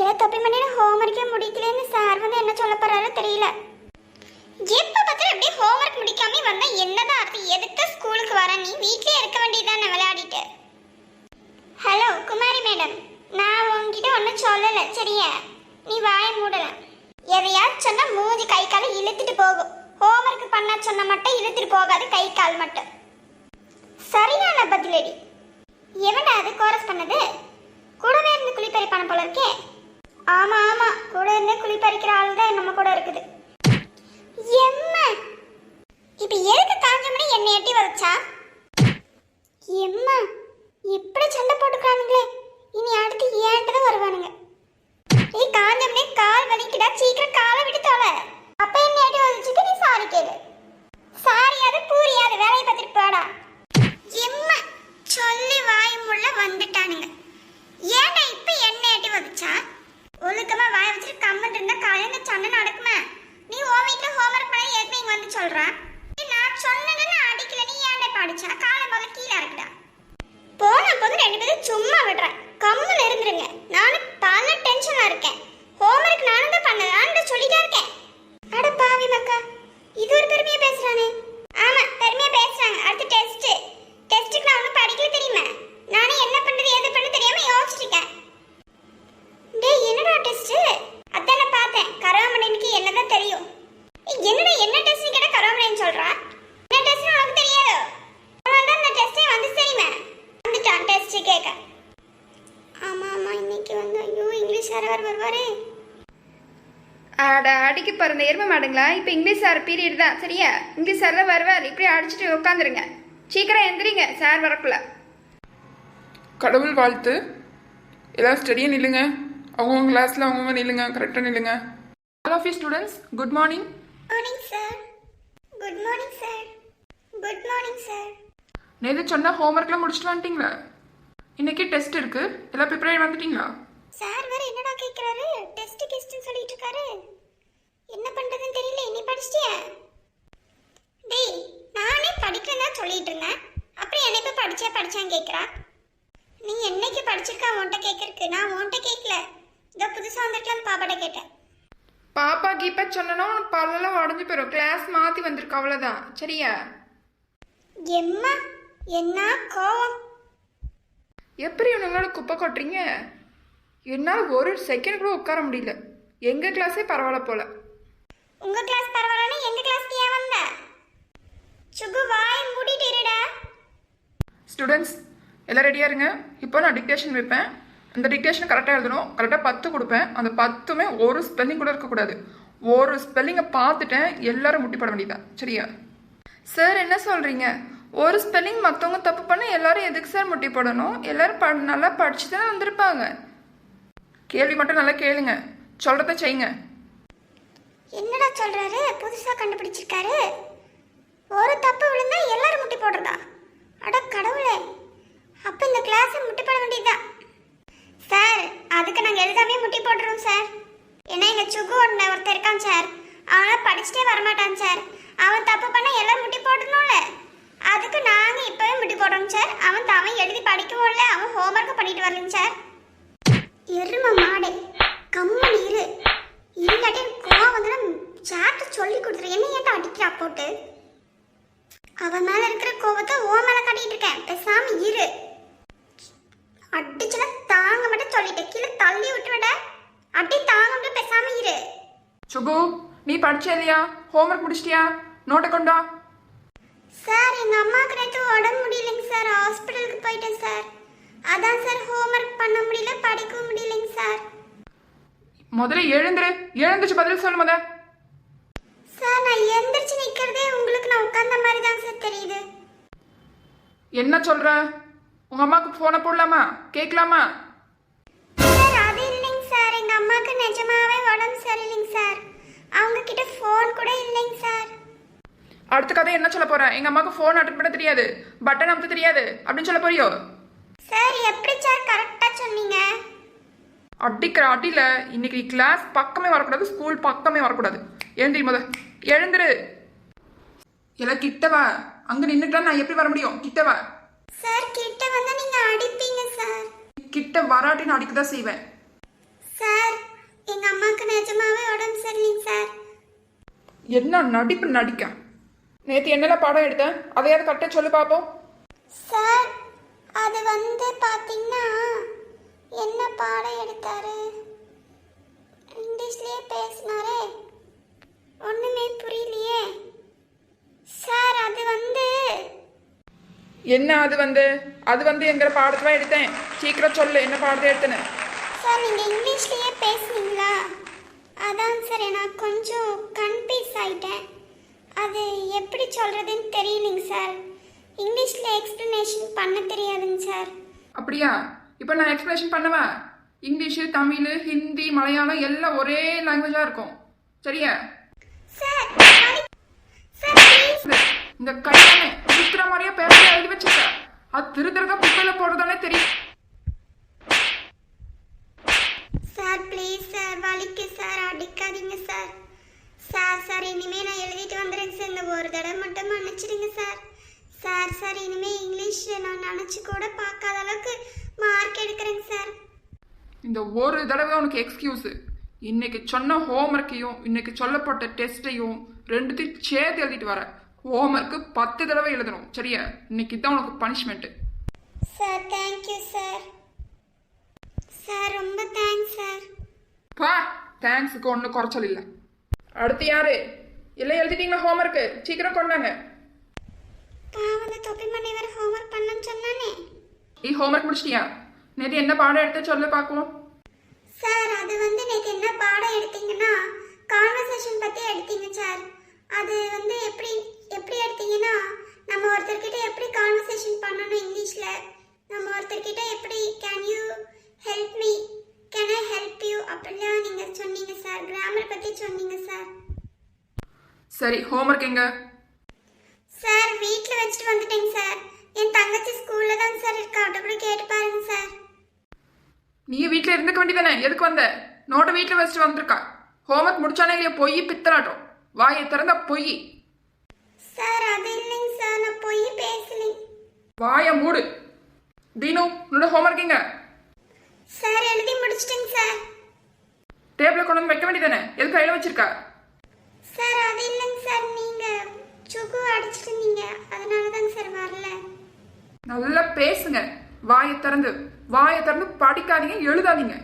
ஏ தப்பி மணியில ஹோம்ஒர்க்கே முடிக்கலன்னு சார் வந்து என்ன சொல்ல போறாரோ தெரியல. எப்ப பார்த்தாலும் அப்படியே ஹோம்ஒர்க் முடிக்காம வந்தா என்னதான் அர்த்தம்? எதுக்கு ஸ்கூலுக்கு வர? நீ வீட்லயே இருக்க வேண்டியதானே விளையாடிட்டு. ஹலோ குமாரி மேடம் நான் உங்ககிட்ட ஒன்றும் சொல்லலை சரியா? நீ வாய மூடலாம் எதையாச்சும் சொன்னா மூஞ்சி கை காலை இழுத்துட்டு போகும். ஹோம்ஒர்க் பண்ண சொன்ன மட்டும் இழுத்துட்டு போகாது கை கால் மட்டும். சரியான பதிலடி. எவன்டா அது கோரஸ் பண்ணது? கூடவே இருந்து குளிப்பறிப்பான போல இருக்கேன் ஆமா ஆமா. கூட இருந்து குளிப்பறிக்கிற ஆள் தான் நம்ம கூட இருக்குது. எம்மா! இப்ப எதுக்கு காஞ்ச மணி என்னை எட்டி வச்சா எம்மா! இப்படி சண்டை போட்டுக்கிறானுங்களே இனி அடுத்து ஏன்ட்டு தான் வருவானுங்க ஏய் காஞ்சமனே கால் வலிக்குடா சீக்கிரம் காலை விட்டு தொலை அப்ப என்ன எட்டி வச்சுட்டு நீ சாரி கேளு சாரியாது பூரியாது வேலையை பார்த்துட்டு போடா எம்மா சொல்லி வாய் முள்ள வந்துட்டானுங்க ஏன்டா இப்ப என்ன எட்டி வச்சா ஒழுக்கமா வாய வச்சுட்டு கம்மன் இருந்தா காலையில சண்டை நடக்குமா நீ ஓ வீட்ல ஹோம்ஒர்க் பண்ண எதுக்கு இங்க வந்து சொல்றா ஏய், நான் சொன்னேன்னு நான் அடிக்கல நீ ஏன்டா படிச்சா காலை முதல்ல கீழே இருக்குடா போன போது ரெண்டு பேரும் சும்மா விடுறேன் கம்முன்னு இருந்துருங்க நானும் பல டென்ஷனா இருக்கேன் ஹோம்ஒர்க் நானும் தான் பண்ணலான்னு சொல்லிட்டே இருக்கேன் அட பாவி மக்கா இது ஒரு பெருமையா பேசுறானே ஆமா பெருமையா பேசுறாங்க அடுத்து டெஸ்ட் டெஸ்ட்டுக்கு நான் ஒன்றும் படிக்கல தெரியுமா நானே என்ன பண்றது எது பண்ண தெரியாம யோசிச்சுட்டு இருக்கேன் டேய் என்னடா டெஸ்ட் அதான் நான் பார்த்தேன் கராமணிக்கு என்னதான் தெரியும் ஏய், என்னடா என்ன டெஸ்ட் கேட்டா கராமணின்னு சொல்றா என்ன டெஸ்ட் உனக்கு தெரியாதோ அவன் தான் இந்த டெஸ்டே வந்து தெரியுமா டெஸ்ட் கேட்க ஆமா ஆமா இன்னைக்கு வந்து ஐயோ இங்கிலீஷ் சார் வருவாரே. அட அடிக்கு பிறந்த எருமை மாடுங்களா? இப்போ இங்கிலீஷ் சார் பீரியட் தான். சரியா? இங்கிலீஷ் சார் தான் வருவார். இப்படி அடிச்சுட்டு உட்காந்துருங்க சீக்கிரம் எந்திரிங்க சார் வரக்குள்ள. கடவுள் வாழ்த்து. எல்லாரும் ஸ்டடியாக நில்லுங்க. அவங்கவுங்க கிளாஸில் அவங்கவுங்க நில்லுங்க. கரெக்டாக நில்லுங்க. All of you students good morning morning sir good morning sir good morning sir நேற்று சொன்ன ஹோம்ஒர்க்லாம் முடிச்சுட்டு வந்துட்டீங்களா? இன்னைக்கு டெஸ்ட் இருக்கு. எல்லாம் ப்ரிப்பேர் வந்துட்டீங்களா? சார் வேற என்னடா கேக்குறாரு? டெஸ்ட் கிஸ்ட்னு சொல்லிட்டு இருக்காரு. என்ன பண்றதுன்னு தெரியல. நீ படிச்சிட்டியா? டேய் நானே படிக்கிறதா சொல்லிட்டு இருந்தேன். அப்புறம் என்னை போய் படிச்சா படிச்சான்னு கேக்குறா. நீ என்னைக்கு படிச்சிருக்கா? உன்கிட்ட கேட்கறக்கு நான் உன்கிட்ட கேட்கல இதோ புதுசா வந்திருக்கலான்னு பாப்பாட்ட கேட்டேன். பாப்பா கீப்பா சொன்னா உனக்கு பல்லெல்லாம் உடஞ்சு போயிடும் கிளாஸ் மாற்றி வந்திருக்கு அவ்வளோதான் சரியா? எம்மா என்ன கோவம்? எப்படி இவனுங்களோட குப்பை கொட்டுறீங்க? என்னால் ஒரு செகண்ட் கூட உட்கார முடியல. எங்கள் கிளாஸே பரவாயில்ல போல. உங்க கிளாஸ் பரவாயில்லன்னா எங்க கிளாஸ்க்கு ஏன் வந்த? சுகு வாய் மூடிட்டு இருடா. ஸ்டூடெண்ட்ஸ் எல்லாம் ரெடியாக இருங்க. இப்போ நான் டிக்டேஷன் வைப்பேன். அந்த டிக்டேஷன் கரெக்டாக எழுதணும். கரெக்டாக பத்து கொடுப்பேன். அந்த பத்துமே ஒரு ஸ்பெல்லிங் கூட இருக்கக்கூடாது. ஒரு ஸ்பெல்லிங்கை பார்த்துட்டேன். எல்லாரும் முட்டி போட வேண்டியதான் சரியா? சார் என்ன சொல்கிறீங்க ஒரு ஸ்பெல்லிங் மற்றவங்க தப்பு பண்ண எல்லாரும் எதுக்கு சார் முட்டி போடணும்? எல்லாரும் ப நல்லா படிச்சு தான் வந்திருப்பாங்க. கேள்வி மட்டும் நல்லா கேளுங்க. சொல்கிறத செய்யுங்க. என்னடா சொல்றாரு? புதுசா கண்டுபிடிச்சிருக்காரு. ஒரு தப்பு விழுந்தா எல்லாரும் முட்டி போடுறதா? அட கடவுளே. அப்ப இந்த கிளாஸ் முட்டி போட வேண்டியதுதான். சார் அதுக்கு நாங்க எழுதாமே முட்டி போடுறோம் சார் ஏன்னா எங்க சுகு ஒன்று ஒருத்தர் இருக்கான் சார் அவனால படிச்சுட்டே வரமாட்டான் சார் அவன் தப்பு பண்ணா எல்லாரும் முட்டி போடணும்ல அதுக்கு நாங்க இப்பவே முட்டி போடுறோம் சார் அவன் எழுதி படிக்கவும்ல அவன் ஹோம்ஒர்க் பண்ணிட்டு வரலைங்க சார். எரும மாடு கம்மன் இரு. இல்லாட்டி கோவம் வந்து சாட்டு சொல்லி கொடுத்துரு. என்ன ஏன்டா அடிக்கிறா போட்டு? அவன் மேல இருக்கிற கோவத்தை ஓ மேல காட்டிட்டு இருக்கேன். பேசாம இரு. அடிச்சுனா தாங்க மட்டும் சொல்லிட்டேன். கீழே தள்ளி விட்டுவிட. அடி தாங்க மட்டும் பேசாம இரு. சுகு நீ படிச்சே இல்லையா? ஹோம்ஒர்க் முடிச்சிட்டியா? நோட்டை கொண்டா சார் எங்க அம்மாக்கு நேற்று உடம்பு சார் ஹாஸ்பிட்டலுக்கு போயிட்டேன் சார். அதான் சார் ஹோம்ஒர்க் பண்ண முடியல படிக்கவும் முடியலைங்க சார். முதல்ல எழுந்துரு. எழுந்துச்சு பதில் சொல்லு முத. சார் நான் எந்திரிச்சு நிக்கிறதே உங்களுக்கு நான் உட்கார்ந்த மாதிரி தான் சார் தெரியுது. என்ன சொல்ற? உங்க அம்மாவுக்கு போனை போடலாமா? கேட்கலாமா? சார் அது இல்லைங்க சார். எங்க அம்மாக்கு நிஜமாவே உடம்பு சரியில்லைங்க சார். அவங்க கிட்ட ஃபோன் கூட இல்லைங்க சார். அடுத்த கதை என்ன சொல்ல போற எங்க அம்மாவுக்கு ஃபோன் அட்டன் பண்ண தெரியாது. பட்டன் அமுத்த தெரியாது. அப்படின்னு சொல்ல போறியோ? சார் எப்படி சார் கரெக்டா சொன்னீங்க? அடிக்கிற அடியில இன்னைக்கு கிளாஸ் பக்கமே வரக்கூடாது ஸ்கூல் பக்கமே வரக்கூடாது. எழுந்திரி முத. எழுந்துரு. எல்லாம் கிட்டவா? அங்க நின்னுட்டா நான் எப்படி வர முடியும்? கிட்டவா? சார் கிட்ட வந்து நீங்க அடிப்பீங்க சார். கிட்ட வராட்டி நான் அடிக்க தான் செய்வேன். சார் எங்க அம்மாவுக்கு நிஜமாவே உடம்பு சரியில்லைங்க சார். என்ன நடிப்பு நடிக்க நேற்று என்னெல்லாம் பாடம் எடுத்தேன்? அதையாவது கரெக்டாக சொல்லு பார்ப்போம் சார் அது வந்து பாத்தீங்கன்னா என்ன பாடம் எடுத்தாரு? இங்கிலீஷ்லயே பேசினாரே. ஒண்ணுமே புரியலையே. சார் அது வந்து என்ன அது வந்து? அது வந்து எங்கிற பாடத்தில் எடுத்தேன். சீக்கிரம் சொல்லு என்ன பாடத்தை எடுத்தேன்னு. சார் நீங்க இங்கிலீஷ்லயே பேசுனீங்களா? அதான் சார் நான் கொஞ்சம் அது எப்படி சொல்றதுன்னு தெரியலைங்க சார். இங்கிலீஷ்ல எக்ஸ்பிளனேஷன் பண்ண தெரியாதுங்க சார். அப்படியா? இப்போ நான் எக்ஸ்பிளேஷன் பண்ணவா? இங்கிலீஷு தமிழ் ஹிந்தி மலையாளம் எல்லாம் ஒரே லாங்குவேஜாக இருக்கும். சரியா? சார் இந்த கையானே சுத்துற மாதிரியே பேப்பர் எழுதி வச்சிருக்க. அது திரு திருக்க புக்கையில் போடுறதானே தெரியும். Sir please sir. வலிக்கு சார். அடிக்காதீங்க சார். சார் சார் இனிமே நான் எழுதிட்டு வந்துடுறேங்க சார். இந்த ஒரு தடவை மட்டும் மன்னிச்சிடுங்க சார். சார் சார் இனிமே இங்கிலீஷ் நான் நினச்சி கூட பார்க்காத அளவுக்கு மார்க் எடுக்கிறேங்க சார். இந்த ஒரு தடவை உனக்கு எக்ஸ்கியூஸ் இன்னைக்கு சொன்ன ஹோம்ஒர்க்கையும் இன்னைக்கு சொல்லப்பட்ட டெஸ்ட்டையும் ரெண்டுத்தையும் சேர்த்து எழுதிட்டு வர. ஹோம்ஒர்க்கு பத்து தடவை எழுதணும் சரியா? இன்னைக்கு தான் உனக்கு punishment sir thank you sir. Sir ரொம்ப தேங்க்ஸ் சார். பா தேங்க்ஸுக்கு ஒன்றும் குறைச்சல் இல்லை. அடுத்து யாரு? இல்லை எழுதிட்டீங்களா ஹோம்ஒர்க்கு சீக்கிரம் கொண்டாங்க பாவம் அந்த தொப்பி மணி வேறு ஹோம்ஒர்க் பண்ணன்னு சொன்னானே. நீ ஹோம்ஒர்க் முடிச்சிட்டியா? நேற்று என்ன பாடம் எடுத்து சொல்லு பார்க்குவோம். சார் அது வந்து நேற்று என்ன பாடம் எடுத்தீங்கன்னா கான்வர்சேஷன் பற்றி எடுத்தீங்க சார். அது வந்து எப்படி எப்படி எடுத்தீங்கன்னா நம்ம ஒருத்தர்கிட்ட எப்படி கான்வர்சேஷன் பண்ணணும் இங்கிலீஷில்? நம்ம ஒருத்தர்கிட்ட எப்படி can you help me can I help you அப்படிலாம் நீங்கள் சொன்னீங்க சார் கிராமர் பற்றி சொன்னீங்க சார் சரி ஹோம்ஒர்க் எங்க? சார் வீட்டில் வச்சுட்டு வந்துட்டேங்க சார் என் தங்கச்சி ஸ்கூலில் தான் சார் இருக்கா? அவட்ட கூட கேட்டு பாருங்க சார் நீ வீட்டில் இருந்துக்க வேண்டியதானே? எதுக்கு வந்த? நோட்டை வீட்டில் வச்சுட்டு வந்திருக்கா. ஹோம்ஒர்க் முடிச்சானே இல்லையா? பொய் பித்தலாட்டம். வாயை திறந்தா பொய். சார் அது இல்லைங்க சார் நான் போய் பேசலைங்க. வாயை மூடு. தீனு உன்னோட ஹோம்ஒர்க் எங்க? சார் எழுதி முடிச்சிட்டேங்க சார். டேபிளில் கொண்டு வந்து வைக்க வேண்டியதானே எது கையில் வச்சிருக்கா? சார் அது இல்லைங்க சார் நீங்க சுகு அடிச்சிட்டு இருந்தீங்க அதனால தாங்க சார் வரல. நல்லா பேசுங்க. வாயை திறந்து வாயை திறந்து படிக்காதீங்க எழுதாதீங்க.